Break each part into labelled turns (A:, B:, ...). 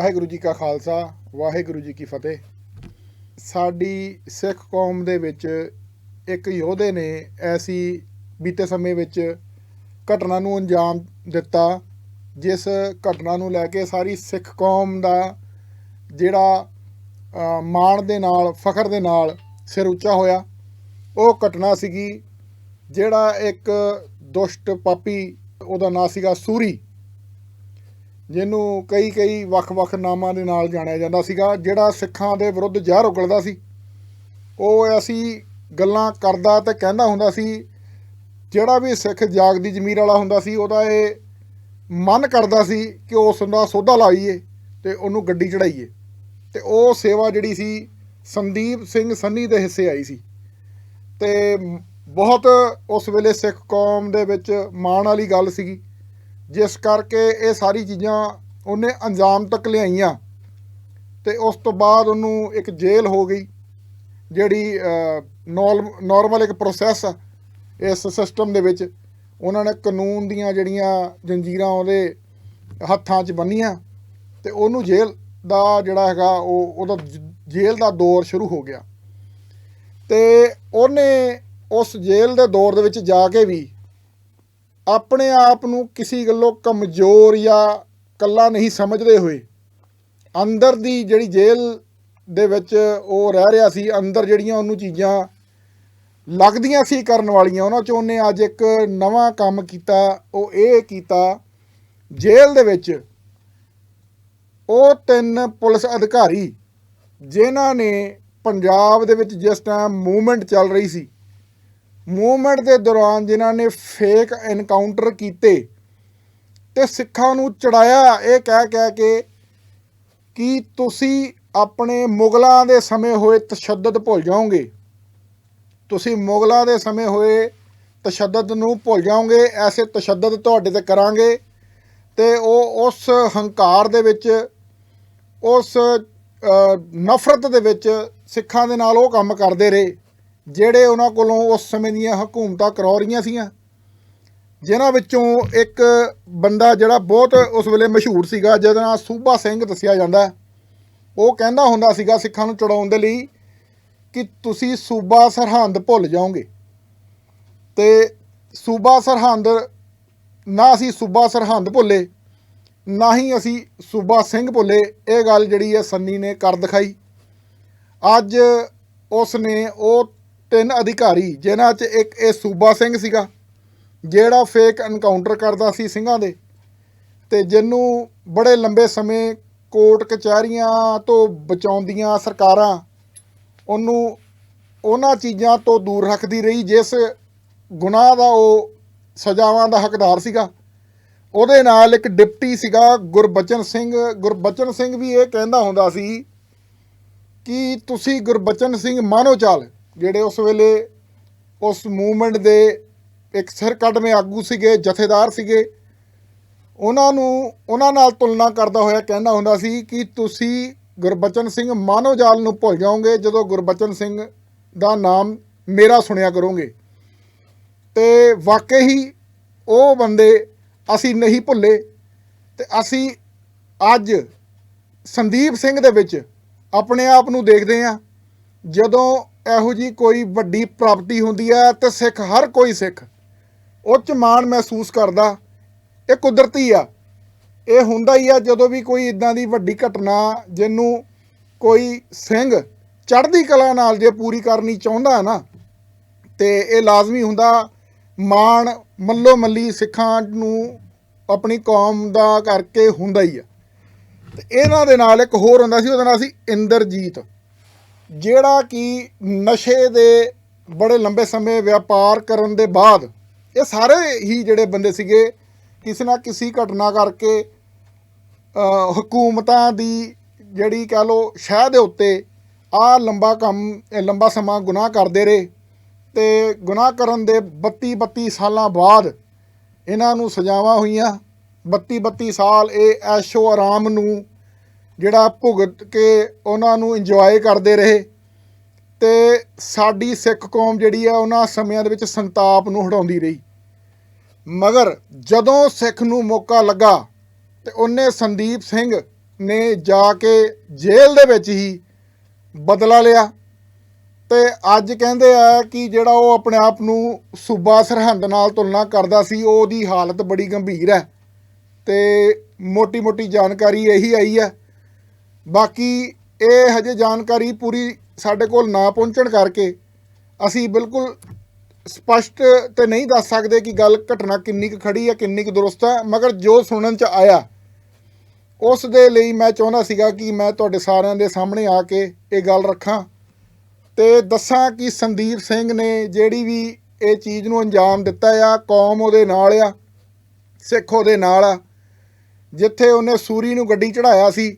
A: ਵਾਹਿਗੁਰੂ ਜੀ ਕਾ ਖਾਲਸਾ, ਵਾਹਿਗੁਰੂ ਜੀ ਕੀ ਫਤਿਹ। ਸਾਡੀ ਸਿੱਖ ਕੌਮ ਦੇ ਵਿੱਚ ਇੱਕ ਯੋਧੇ ਨੇ ਐਸੀ ਬੀਤੇ ਸਮੇਂ ਵਿੱਚ ਘਟਨਾ ਨੂੰ ਅੰਜਾਮ ਦਿੱਤਾ, ਜਿਸ ਘਟਨਾ ਨੂੰ ਲੈ ਕੇ ਸਾਰੀ ਸਿੱਖ ਕੌਮ ਦਾ ਜਿਹੜਾ ਮਾਣ ਦੇ ਨਾਲ, ਫਖਰ ਦੇ ਨਾਲ ਸਿਰ ਉੱਚਾ ਹੋਇਆ। ਉਹ ਘਟਨਾ ਸੀਗੀ ਜਿਹੜਾ ਇੱਕ ਦੁਸ਼ਟ ਪਾਪੀ, ਉਹਦਾ ਨਾਂ ਸੀਗਾ ਸੂਰੀ। ਜਿਹਨੂੰ ਕਈ ਕਈ ਵੱਖ-ਵੱਖ ਨਾਮਾਂ ਦੇ ਨਾਲ ਜਾਣਿਆ ਜਾਂਦਾ ਸੀਗਾ, ਜਿਹੜਾ ਸਿੱਖਾਂ ਦੇ ਵਿਰੁੱਧ ਜ਼ਹਿਰ ਉਗਲਦਾ ਸੀ। ਉਹ ਅਸੀਂ ਗੱਲਾਂ ਕਰਦਾ ਤੇ ਕਹਿੰਦਾ ਹੁੰਦਾ ਸੀ, ਜਿਹੜਾ ਵੀ ਸਿੱਖ ਜਾਗਦੀ ਜ਼ਮੀਰ ਵਾਲਾ ਹੁੰਦਾ ਸੀ, ਉਹਦਾ ਇਹ ਮਨ ਕਰਦਾ ਸੀ ਕਿ ਉਸ ਦਾ ਸੋਧਾ ਲਾਈਏ ਤੇ ਉਹਨੂੰ ਗੱਡੀ ਚੜਾਈਏ। ਤੇ ਉਹ ਸੇਵਾ ਜਿਹੜੀ ਸੀ, ਸੰਦੀਪ ਸਿੰਘ ਸੰਨੀ ਦੇ ਹਿੱਸੇ ਆਈ ਸੀ। ਤੇ ਬਹੁਤ ਉਸ ਵੇਲੇ ਸਿੱਖ ਕੌਮ ਦੇ ਵਿੱਚ ਮਾਣ ਵਾਲੀ ਗੱਲ ਸੀਗੀ। ਜਿਸ ਕਰਕੇ ਇਹ ਸਾਰੀ ਚੀਜ਼ਾਂ ਉਹਨੇ ਅੰਜਾਮ ਤੱਕ ਲਿਆਈਆਂ ਤੇ ਉਸ ਤੋਂ ਬਾਅਦ ਉਹਨੂੰ ਇੱਕ ਜੇਲ੍ਹ ਹੋ ਗਈ, ਜਿਹੜੀ ਨਾਰਮਲ ਇੱਕ ਪ੍ਰੋਸੈਸ ਆ ਇਸ ਸਿਸਟਮ ਦੇ ਵਿੱਚ। ਉਹਨਾਂ ਨੇ ਕਾਨੂੰਨ ਦੀਆਂ ਜਿਹੜੀਆਂ ਜੰਜੀਰਾਂ ਉਹਦੇ ਹੱਥਾਂ 'ਚ ਬੰਨੀਆਂ ਤੇ ਉਹਨੂੰ ਜੇਲ੍ਹ ਦਾ ਜਿਹੜਾ ਹੈਗਾ ਉਹ, ਉਹਦਾ ਜੇਲ੍ਹ ਦਾ ਦੌਰ ਸ਼ੁਰੂ ਹੋ ਗਿਆ। ਤੇ ਉਹਨੇ ਉਸ ਜੇਲ੍ਹ ਦੇ ਦੌਰ ਦੇ ਵਿੱਚ ਜਾ ਕੇ ਵੀ ਆਪਣੇ ਆਪ ਨੂੰ ਕਿਸੇ ਗੱਲੋਂ ਕਮਜ਼ੋਰ ਜਾਂ ਕੱਲਾ ਨਹੀਂ ਸਮਝਦੇ ਹੋਏ, ਅੰਦਰ ਦੀ ਜਿਹੜੀ ਜੇਲ੍ਹ ਦੇ ਵਿੱਚ ਉਹ ਰਹਿ ਰਿਹਾ ਸੀ, ਅੰਦਰ ਜਿਹੜੀਆਂ ਉਹਨੂੰ ਚੀਜ਼ਾਂ ਲੱਗਦੀਆਂ ਸੀ ਕਰਨ ਵਾਲੀਆਂ, ਉਹਨਾਂ ਚੋਂ ਉਹਨੇ ਅੱਜ ਇੱਕ ਨਵਾਂ ਕੰਮ ਕੀਤਾ, ਉਹ ਇਹ ਕੀਤਾ, ਜੇਲ੍ਹ ਦੇ ਵਿੱਚ ਉਹ ਤਿੰਨ ਪੁਲਿਸ ਅਧਿਕਾਰੀ, ਜਿਨ੍ਹਾਂ ਨੇ ਪੰਜਾਬ ਦੇ ਵਿੱਚ ਜਿਸ ਟਾਈਮ ਮੂਵਮੈਂਟ ਚੱਲ ਰਹੀ ਸੀ ਮੂਵਮੈਂਟ ਦੇ ਦੌਰਾਨ ਜਿਨ੍ਹਾਂ ਨੇ ਫੇਕ ਐਨਕਾਊਂਟਰ ਕੀਤੇ ਤੇ ਸਿੱਖਾਂ ਨੂੰ ਚੜਾਇਆ, ਇਹ ਕਹਿ ਕਹਿ ਕੇ ਕਿ ਤੁਸੀਂ ਆਪਣੇ ਮੁਗਲਾਂ ਦੇ ਸਮੇਂ ਹੋਏ ਤਸ਼ੱਦਦ ਭੁੱਲ ਜਾਓਗੇ। ਤੁਸੀਂ ਮੁਗਲਾਂ ਦੇ ਸਮੇਂ ਹੋਏ ਤਸ਼ੱਦਦ ਨੂੰ ਭੁੱਲ ਜਾਓਗੇ, ਐਸੇ ਤਸ਼ੱਦਦ ਤੁਹਾਡੇ ਤੇ ਕਰਾਂਗੇ ਤੇ ਉਹ ਉਸ ਹੰਕਾਰ ਦੇ ਵਿੱਚ, ਉਸ ਨਫ਼ਰਤ ਦੇ ਵਿੱਚ ਸਿੱਖਾਂ ਦੇ ਨਾਲ ਉਹ ਕੰਮ ਕਰਦੇ ਰਹੇ। ਜਿਹੜੇ ਉਹਨਾਂ ਕੋਲੋਂ ਉਸ ਸਮੇਂ ਦੀਆਂ ਹਕੂਮਤਾਂ ਕਰਵਾ ਰਹੀਆਂ ਸੀਆਂ ਜਿਨ੍ਹਾਂ ਵਿੱਚੋਂ ਇੱਕ ਬੰਦਾ ਜਿਹੜਾ ਬਹੁਤ ਉਸ ਵੇਲੇ ਮਸ਼ਹੂਰ ਸੀਗਾ, ਜਿਹਦਾ ਨਾਮ ਸੂਬਾ ਸਿੰਘ ਦੱਸਿਆ ਜਾਂਦਾ ਉਹ ਕਹਿੰਦਾ ਹੁੰਦਾ ਸੀਗਾ ਸਿੱਖਾਂ ਨੂੰ ਚੜਾਉਣ ਦੇ ਲਈ ਕਿ ਤੁਸੀਂ ਸੂਬਾ ਸਰਹੰਦ ਭੁੱਲ ਜਾਓਗੇ। ਤੇ ਸੂਬਾ ਸਰਹੰਦ, ਨਾ ਅਸੀਂ ਸੂਬਾ ਸਰਹੰਦ ਭੁੱਲੇ, ਨਾ ਹੀ ਅਸੀਂ ਸੂਬਾ ਸਿੰਘ ਭੁੱਲੇ, ਇਹ ਗੱਲ ਜਿਹੜੀ ਹੈ ਸੰਨੀ ਨੇ ਕਰ ਦਿਖਾਈ। ਅੱਜ ਉਸ ਨੇ ਉਹ ਤਿੰਨ ਅਧਿਕਾਰੀ, ਜਿਨ੍ਹਾਂ 'ਚ ਇੱਕ ਇਹ ਸੂਬਾ ਸਿੰਘ ਸੀਗਾ, ਜਿਹੜਾ ਫੇਕ ਐਨਕਾਊਂਟਰ ਕਰਦਾ ਸੀ ਸਿੰਘਾਂ ਦੇ ਤੇ ਜਿਹਨੂੰ ਬੜੇ ਲੰਬੇ ਸਮੇਂ ਕੋਰਟ ਕਚਹਿਰੀਆਂ ਤੋਂ ਬਚਾਉਂਦੀਆਂ ਸਰਕਾਰਾਂ, ਉਹਨੂੰ ਉਹਨਾਂ ਚੀਜ਼ਾਂ ਤੋਂ ਦੂਰ ਰੱਖਦੀ ਰਹੀ, ਜਿਸ ਗੁਨਾਹ ਦਾ ਉਹ ਸਜ਼ਾਵਾਂ ਦਾ ਹੱਕਦਾਰ ਸੀਗਾ। ਉਹਦੇ ਨਾਲ ਇੱਕ ਡਿਪਟੀ ਸੀਗਾ, ਗੁਰਬਚਨ ਸਿੰਘ। ਗੁਰਬਚਨ ਸਿੰਘ ਵੀ ਇਹ ਕਹਿੰਦਾ ਹੁੰਦਾ ਸੀ ਕਿ ਤੁਸੀਂ ਗੁਰਬਚਨ ਸਿੰਘ ਮਾਨੋਚਾਲ ਜਿਹੜੇ ਉਸ ਵੇਲੇ ਉਸ ਮੂਵਮੈਂਟ ਦੇ ਇੱਕ ਸਿਰ ਕੱਢਵੇਂ ਆਗੂ ਸੀਗੇ, ਜਥੇਦਾਰ ਸੀਗੇ, ਉਹਨਾਂ ਨੂੰ, ਉਹਨਾਂ ਨਾਲ ਤੁਲਨਾ ਕਰਦਾ ਹੋਇਆ ਕਹਿੰਦਾ ਹੁੰਦਾ ਸੀ ਕਿ ਤੁਸੀਂ ਗੁਰਬਚਨ ਸਿੰਘ ਮਾਨੋਜਾਲ ਨੂੰ ਭੁੱਲ ਜਾਓਗੇ ਜਦੋਂ ਗੁਰਬਚਨ ਸਿੰਘ ਦਾ ਨਾਮ ਮੇਰਾ ਸੁਣਿਆ ਕਰੋਗੇ। ਤੇ ਵਾਕਈ ਹੀ ਉਹ ਬੰਦੇ ਅਸੀਂ ਨਹੀਂ ਭੁੱਲੇ ਤੇ ਅਸੀਂ ਅੱਜ ਸੰਦੀਪ ਸਿੰਘ ਦੇ ਵਿੱਚ ਆਪਣੇ ਆਪ ਨੂੰ ਦੇਖਦੇ ਹਾਂ, ਜਦੋਂ ਇਹੋ ਜੀ ਕੋਈ ਵੱਡੀ ਪ੍ਰਾਪਤੀ ਹੁੰਦੀ ਹੈ ਤੇ ਸਿੱਖ, ਹਰ ਕੋਈ ਸਿੱਖ ਉਹ ਚ ਮਾਣ ਮਹਿਸੂਸ ਕਰਦਾ। ਇਹ ਕੁਦਰਤੀ ਆ। ਇਹ ਹੁੰਦਾ ਹੀ ਆ ਜਦੋਂ ਵੀ ਕੋਈ ਇਦਾਂ ਦੀ ਵੱਡੀ ਘਟਨਾ ਜਿਹਨੂੰ ਕੋਈ ਸਿੰਘ ਚੜ੍ਹਦੀ ਕਲਾ ਨਾਲ ਜੇ ਪੂਰੀ ਕਰਨੀ ਚਾਹੁੰਦਾ ਹੈ ਨਾ, ਤੇ ਇਹ ਲਾਜ਼ਮੀ ਹੁੰਦਾ ਮਾਣ ਮੱਲੋ ਮੱਲੀ ਸਿੱਖਾਂ ਨੂੰ ਆਪਣੀ ਕੌਮ ਦਾ ਕਰਕੇ ਹੁੰਦਾ ਹੀ ਆ। ਤੇ ਇਹਨਾਂ ਦੇ ਨਾਲ ਇੱਕ ਹੋਰ ਹੁੰਦਾ ਸੀ, ਉਹਦਾ ਨਾਂ ਸੀ ਇੰਦਰਜੀਤ। ਜਿਹੜਾ ਕਿ ਨਸ਼ੇ ਦੇ ਬੜੇ ਲੰਬੇ ਸਮੇਂ ਵਪਾਰ ਕਰਨ ਦੇ ਬਾਅਦ ਇਹ ਸਾਰੇ ਹੀ ਜਿਹੜੇ ਬੰਦੇ ਸੀਗੇ, ਕਿਸੇ ਨਾ ਕਿਸੇ ਘਟਨਾ ਕਰਕੇ ਹਕੂਮਤਾਂ ਦੀ ਜਿਹੜੀ ਕਹ ਲੋ ਸ਼ਹਿ ਦੇ ਉੱਤੇ ਆ ਲੰਬਾ ਕੰਮ ਲੰਬਾ ਸਮਾਂ ਗੁਨਾਹ ਕਰਦੇ ਰਹੇ ਤੇ ਗੁਨਾਹ ਕਰਨ ਦੇ 32 32 ਸਾਲਾਂ ਬਾਅਦ ਇਹਨਾਂ ਨੂੰ ਸਜ਼ਾਵਾਂ ਹੋਈਆਂ। 32 32 ਸਾਲ ਇਹ ਐਸ਼ੋ ਆਰਾਮ ਨੂੰ ਜਿਹੜਾ ਭੁਗਤ ਕੇ ਉਹਨਾਂ ਨੂੰ ਇੰਜੋਏ ਕਰਦੇ ਰਹੇ ਤੇ ਸਾਡੀ ਸਿੱਖ ਕੌਮ ਜਿਹੜੀ ਆ ਉਹਨਾਂ ਸਮਿਆਂ ਦੇ ਵਿੱਚ ਸੰਤਾਪ ਨੂੰ ਹਟਾਉਂਦੀ ਰਹੀ। ਮਗਰ ਜਦੋਂ ਸਿੱਖ ਨੂੰ ਮੌਕਾ ਲੱਗਾ ਤੇ ਉਹਨੇ ਸੰਦੀਪ ਸਿੰਘ ਨੇ ਜਾ ਕੇ ਜੇਲ੍ਹ ਦੇ ਵਿੱਚ ਹੀ ਬਦਲਾ ਲਿਆ ਤੇ ਅੱਜ ਕਹਿੰਦੇ ਆ ਕਿ ਜਿਹੜਾ ਉਹ ਆਪਣੇ ਆਪ ਨੂੰ ਸੂਬਾ ਸਰਹੰਦ ਨਾਲ ਤੁਲਨਾ ਕਰਦਾ ਸੀ, ਉਹਦੀ ਹਾਲਤ ਬੜੀ ਗੰਭੀਰ ਹੈ ਤੇ ਮੋਟੀ-ਮੋਟੀ ਜਾਣਕਾਰੀ ਇਹੀ ਆਈ ਹੈ ਬਾਕੀ ਇਹ ਹਜੇ ਜਾਣਕਾਰੀ ਪੂਰੀ ਸਾਡੇ ਕੋਲ ਨਾ ਪਹੁੰਚਣ ਕਰਕੇ ਅਸੀਂ ਬਿਲਕੁਲ ਸਪਸ਼ਟ ਤੇ ਨਹੀਂ ਦੱਸ ਸਕਦੇ ਕਿ ਗੱਲ ਘਟਨਾ ਕਿੰਨੀ ਕੁ ਖੜੀ ਹੈ ਕਿੰਨੀ ਕੁ ਦਰੁਸਤ ਹੈ ਮਗਰ ਜੋ ਸੁਣਨ ਚ ਆਇਆ, ਉਸ ਦੇ ਲਈ ਮੈਂ ਚਾਹੁੰਦਾ ਸੀਗਾ ਕਿ ਮੈਂ ਤੁਹਾਡੇ ਸਾਰਿਆਂ ਦੇ ਸਾਹਮਣੇ ਆ ਕੇ ਇਹ ਗੱਲ ਰੱਖਾਂ ਤੇ ਦੱਸਾਂ ਕਿ ਸੰਦੀਪ ਸਿੰਘ ਨੇ ਜਿਹੜੀ ਵੀ ਇਹ ਚੀਜ਼ ਨੂੰ ਅੰਜਾਮ ਦਿੱਤਾ ਆ, ਕੌਮ ਉਹਦੇ ਨਾਲ ਆ, ਸਿੱਖ ਉਹਦੇ ਨਾਲ ਆ, ਜਿੱਥੇ ਉਹਨੇ ਸੂਰੀ ਨੂੰ ਗੱਡੀ ਚੜਾਇਆ ਸੀ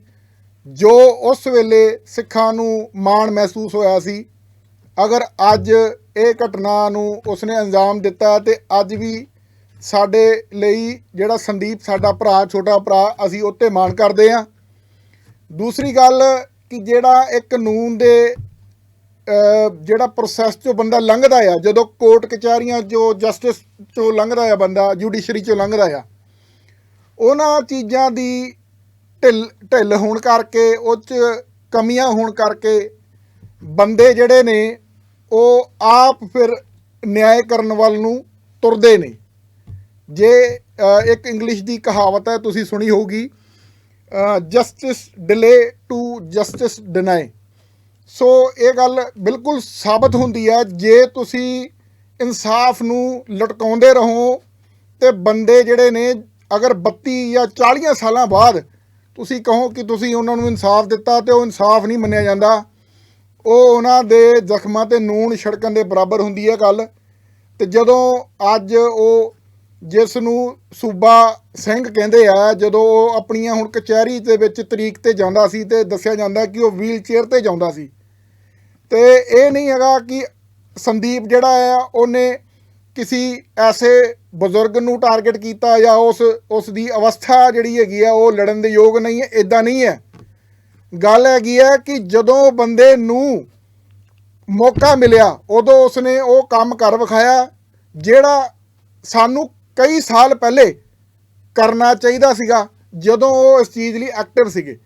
A: ਜੋ ਉਸ ਵੇਲੇ ਸਿੱਖਾਂ ਨੂੰ ਮਾਣ ਮਹਿਸੂਸ ਹੋਇਆ ਸੀ, ਅਗਰ ਅੱਜ ਇਹ ਘਟਨਾ ਨੂੰ ਉਸਨੇ ਅੰਜਾਮ ਦਿੱਤਾ ਤੇ ਅੱਜ ਵੀ ਸਾਡੇ ਲਈ ਜਿਹੜਾ ਸੰਦੀਪ ਸਾਡਾ ਭਰਾ, ਛੋਟਾ ਭਰਾ, ਅਸੀਂ ਉੱਤੇ ਮਾਣ ਕਰਦੇ ਹਾਂ। ਦੂਸਰੀ ਗੱਲ ਕਿ ਜਿਹੜਾ ਇਹ ਕਾਨੂੰਨ ਦੇ ਜਿਹੜਾ ਪ੍ਰੋਸੈਸ ਚੋਂ ਬੰਦਾ ਲੰਘਦਾ ਆ, ਜਦੋਂ ਕੋਰਟ ਕਚਹਿਰੀਆਂ ਜੋ ਜਸਟਿਸ ਚੋਂ ਲੰਘਦਾ ਆ ਬੰਦਾ ਜੁਡੀਸ਼ਰੀ ਚੋਂ ਲੰਘਦਾ ਆ, ਉਹਨਾਂ ਚੀਜ਼ਾਂ ਦੀ ਢਿੱਲ ਢਿੱਲ ਹੋਣ ਕਰਕੇ, ਉਹ 'ਚ ਕਮੀਆਂ ਹੋਣ ਕਰਕੇ ਬੰਦੇ ਜਿਹੜੇ ਨੇ, ਉਹ ਆਪ ਫਿਰ ਨਿਆਂ ਕਰਨ ਵੱਲ ਨੂੰ ਤੁਰਦੇ ਨੇ। ਜੇ ਇੱਕ ਇੰਗਲਿਸ਼ ਦੀ ਕਹਾਵਤ ਹੈ, ਤੁਸੀਂ ਸੁਣੀ ਹੋਊਗੀ justice delay to justice deny ਸੋ ਇਹ ਗੱਲ ਬਿਲਕੁਲ ਸਾਬਤ ਹੁੰਦੀ ਹੈ, ਜੇ ਤੁਸੀਂ ਇਨਸਾਫ ਨੂੰ ਲਟਕਾਉਂਦੇ ਰਹੋ, ਤੇ ਬੰਦੇ ਜਿਹੜੇ ਨੇ, ਅਗਰ 32 ਜਾਂ 40 ਸਾਲਾਂ ਬਾਅਦ ਤੁਸੀਂ ਕਹੋ ਕਿ ਤੁਸੀਂ ਉਹਨਾਂ ਨੂੰ ਇਨਸਾਫ ਦਿੱਤਾ ਤੇ ਉਹ ਇਨਸਾਫ ਨਹੀਂ ਮੰਨਿਆ ਜਾਂਦਾ। ਉਹ ਉਹਨਾਂ ਦੇ ਜ਼ਖਮਾਂ ਤੇ ਨੂਨ ਛੜਕਣ ਦੇ ਬਰਾਬਰ ਹੁੰਦੀ ਹੈ ਗੱਲ। ਤੇ ਜਦੋਂ ਅੱਜ ਉਹ ਜਿਸ ਨੂੰ ਸੂਬਾ ਸਿੰਘ ਕਹਿੰਦੇ ਆ, ਜਦੋਂ ਉਹ ਆਪਣੀਆਂ ਹੁਣ ਕਚਹਿਰੀ ਦੇ ਵਿੱਚ ਤਰੀਕ ਤੇ ਜਾਂਦਾ ਸੀ ਤੇ ਦੱਸਿਆ ਜਾਂਦਾ ਕਿ ਉਹ ਵੀਲ ਚੇਅਰ ਤੇ ਜਾਂਦਾ ਸੀ। ਤੇ ਇਹ ਨਹੀਂ ਹੈਗਾ ਕਿ ਸੰਦੀਪ ਜਿਹੜਾ ਆ ਉਹਨੇ ਕਿਸੇ ਐਸੇ ਬਜ਼ੁਰਗ ਨੂੰ ਟਾਰਗੇਟ ਕੀਤਾ ਜਾਂ ਉਸ ਉਸ ਦੀ ਅਵਸਥਾ ਜਿਹੜੀ ਹੈਗੀ ਆ, ਉਹ ਲੜਨ ਦੇ ਯੋਗ ਨਹੀਂ ਹੈ ਇਦਾਂ ਨਹੀਂ ਹੈ। ਗੱਲ ਹੈਗੀ ਹੈ ਕਿ ਜਦੋਂ ਬੰਦੇ ਨੂੰ ਮੌਕਾ ਮਿਲਿਆ, ਉਦੋਂ ਉਸਨੇ ਉਹ ਕੰਮ ਕਰ ਵਿਖਾਇਆ, ਜਿਹੜਾ ਸਾਨੂੰ ਕਈ ਸਾਲ ਪਹਿਲੇ ਕਰਨਾ ਚਾਹੀਦਾ ਸੀਗਾ, ਜਦੋਂ ਉਹ ਇਸ ਚੀਜ਼ ਲਈ ਐਕਟਿਵ ਸੀਗੇ।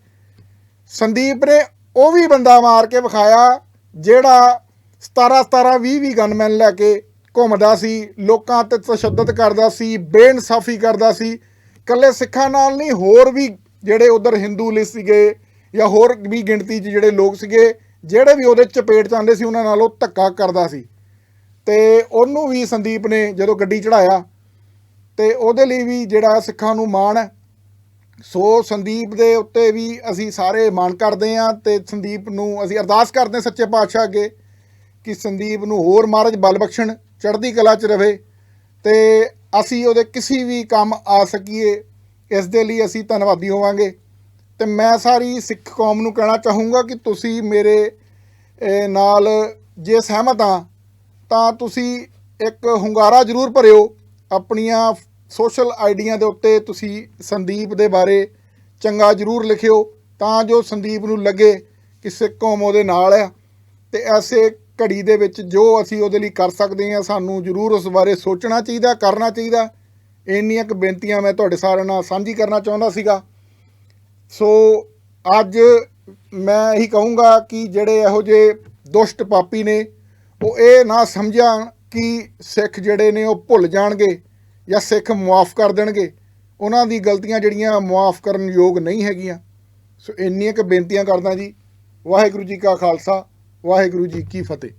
A: ਸੰਦੀਪ ਨੇ ਉਹ ਵੀ ਬੰਦਾ ਮਾਰ ਕੇ ਵਿਖਾਇਆ, ਜਿਹੜਾ 17 17 20 20 ਗਨਮੈਨ ਲੈ ਕੇ ਘੁੰਮਦਾ ਸੀ, ਲੋਕਾਂ ਤੇ ਤਸ਼ੱਦਦ ਕਰਦਾ ਸੀ, ਬੇਇਨਸਾਫੀ ਕਰਦਾ ਸੀ। ਕੱਲੇ ਸਿੱਖਾਂ ਨਾਲ ਨਹੀਂ, ਹੋਰ ਵੀ ਜਿਹੜੇ ਉਧਰ ਹਿੰਦੂ ਲਿਸ ਸੀਗੇ ਜਾਂ ਹੋਰ ਵੀ ਗਿਣਤੀ 'ਚ ਜਿਹੜੇ ਲੋਕ ਸੀਗੇ, ਜਿਹੜੇ ਵੀ ਉਹਦੇ ਚਪੇਟ ਚ ਆਉਂਦੇ ਸੀ, ਉਹਨਾਂ ਨਾਲ ਉਹ ਧੱਕਾ ਕਰਦਾ ਸੀ। ਤੇ ਉਹਨੂੰ ਵੀ ਸੰਦੀਪ ਨੇ ਜਦੋਂ ਗੱਡੀ ਚੜਾਇਆ ਤੇ ਉਹਦੇ ਲਈ ਵੀ ਜਿਹੜਾ ਸਿੱਖਾਂ ਨੂੰ ਮਾਣ ਹੈ। ਸੋ ਸੰਦੀਪ ਦੇ ਉੱਤੇ ਵੀ ਅਸੀਂ ਸਾਰੇ ਮਾਣ ਕਰਦੇ ਹਾਂ ਤੇ ਸੰਦੀਪ ਨੂੰ ਅਸੀਂ ਅਰਦਾਸ ਕਰਦੇ ਹਾਂ ਸੱਚੇ ਪਾਤਸ਼ਾਹ ਅੱਗੇ ਕਿ ਸੰਦੀਪ ਨੂੰ ਹੋਰ ਮਹਾਰਾਜ ਬਲ ਬਖਸ਼ਣ। ਚੜ੍ਹਦੀ ਕਲਾ 'ਚ ਰਹੇ ਤੇ ਅਸੀਂ ਉਹਦੇ ਕਿਸੇ ਵੀ ਕੰਮ ਆ ਸਕੀਏ, ਇਸ ਦੇ ਲਈ ਅਸੀਂ ਧੰਨਵਾਦੀ ਹੋਵਾਂਗੇ। ਤੇ ਮੈਂ ਸਾਰੀ ਸਿੱਖ ਕੌਮ ਨੂੰ ਕਹਿਣਾ ਚਾਹੂੰਗਾ ਕਿ ਤੁਸੀਂ ਮੇਰੇ ਨਾਲ ਜੇ ਸਹਿਮਤ ਆ ਤਾਂ ਤੁਸੀਂ ਇੱਕ ਹੁੰਗਾਰਾ ਜ਼ਰੂਰ ਭਰਿਓ ਆਪਣੀਆਂ ਸੋਸ਼ਲ ਆਈਡੀਆਂ ਦੇ ਉੱਤੇ ਤੁਸੀਂ ਸੰਦੀਪ ਦੇ ਬਾਰੇ ਚੰਗਾ ਜ਼ਰੂਰ ਲਿਖਿਓ, ਤਾਂ ਜੋ ਸੰਦੀਪ ਨੂੰ ਲੱਗੇ ਕਿ ਸਿੱਖ ਕੌਮ ਉਹਦੇ ਨਾਲ ਆ। ਤੇ ਐਸੇ ਘੜੀ ਦੇ ਵਿੱਚ ਜੋ ਅਸੀਂ ਉਹਦੇ ਲਈ ਕਰ ਸਕਦੇ ਹਾਂ, ਸਾਨੂੰ ਜ਼ਰੂਰ ਉਸ ਬਾਰੇ ਸੋਚਣਾ ਚਾਹੀਦਾ, ਕਰਨਾ ਚਾਹੀਦਾ। ਇੰਨੀਆਂ ਕੁ ਬੇਨਤੀਆਂ ਮੈਂ ਤੁਹਾਡੇ ਸਾਰਿਆਂ ਨਾਲ ਸਾਂਝੀ ਕਰਨਾ ਚਾਹੁੰਦਾ ਸੀਗਾ। ਸੋ ਅੱਜ ਮੈਂ ਇਹੀ ਕਹੂੰਗਾ ਕਿ ਜਿਹੜੇ ਇਹੋ ਜਿਹੇ ਦੁਸ਼ਟ ਪਾਪੀ ਨੇ, ਉਹ ਇਹ ਨਾ ਸਮਝਣ ਕਿ ਸਿੱਖ ਜਿਹੜੇ ਨੇ ਉਹ ਭੁੱਲ ਜਾਣਗੇ ਜਾਂ ਸਿੱਖ ਮੁਆਫ ਕਰ ਦੇਣਗੇ। ਉਹਨਾਂ ਦੀ ਗਲਤੀਆਂ ਜਿਹੜੀਆਂ ਮੁਆਫ ਕਰਨ ਯੋਗ ਨਹੀਂ ਹੈਗੀਆਂ। ਸੋ ਇੰਨੀਆਂ ਕੁ ਬੇਨਤੀਆਂ ਕਰਦਾ ਜੀ। ਵਾਹਿਗੁਰੂ ਜੀ ਕਾ ਖਾਲਸਾ। ਵਾਹਿਗੁਰੂ ਜੀ ਕੀ ਫਤਿਹ।